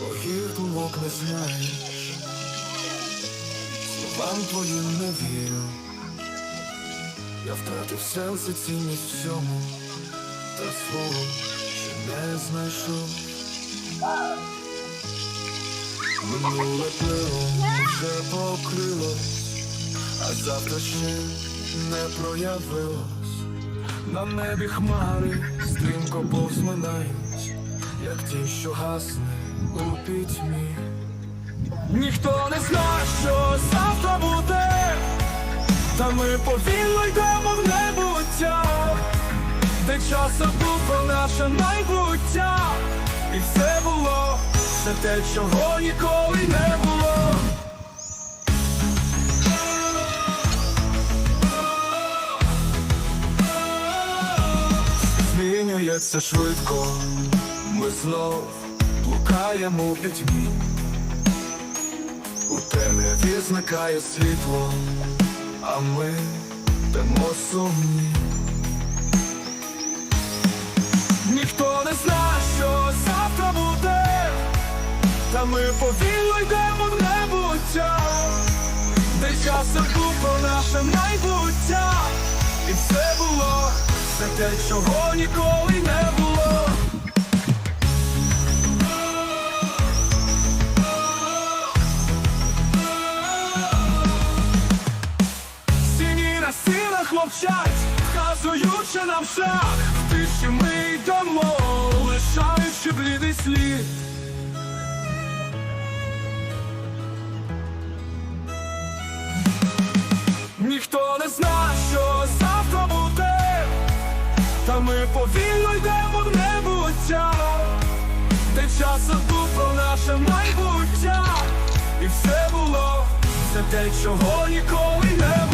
Моїх думок не знаєш, словам твоїм не вірю. Я втратив сенси цінність всьому, та свого ще не знайшов. Минуле плило вже покрилось, а завтра ще не проявилось. На небі хмари стрімко повзминають, як тінь, що гасне у пітьмі. Ніхто не знає, що завтра буде, та ми повільно йдемо в небуття, де часом було наше майбуття, і все було, все те, чого ніколи не Змінюється швидко, ми знов блукаємо у пітьмі. У темряві зникає світло, а ми йдемо сумні. Ніхто не знає, що завтра буде, та ми повільно йдемо в небуття, де був про наше майбуття, те, чого ніколи не було. Сіні на силах мовчать, вказуючи нам шлях, в тиші ми йдемо, лишаючи блідий слід. Та ми повільно йдемо в небуття, де часом про наше майбуття, і все було, все те, чого ніколи не було.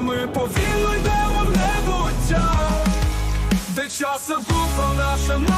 Ми повільно йдемо в небуття, де часа був наша майбуття,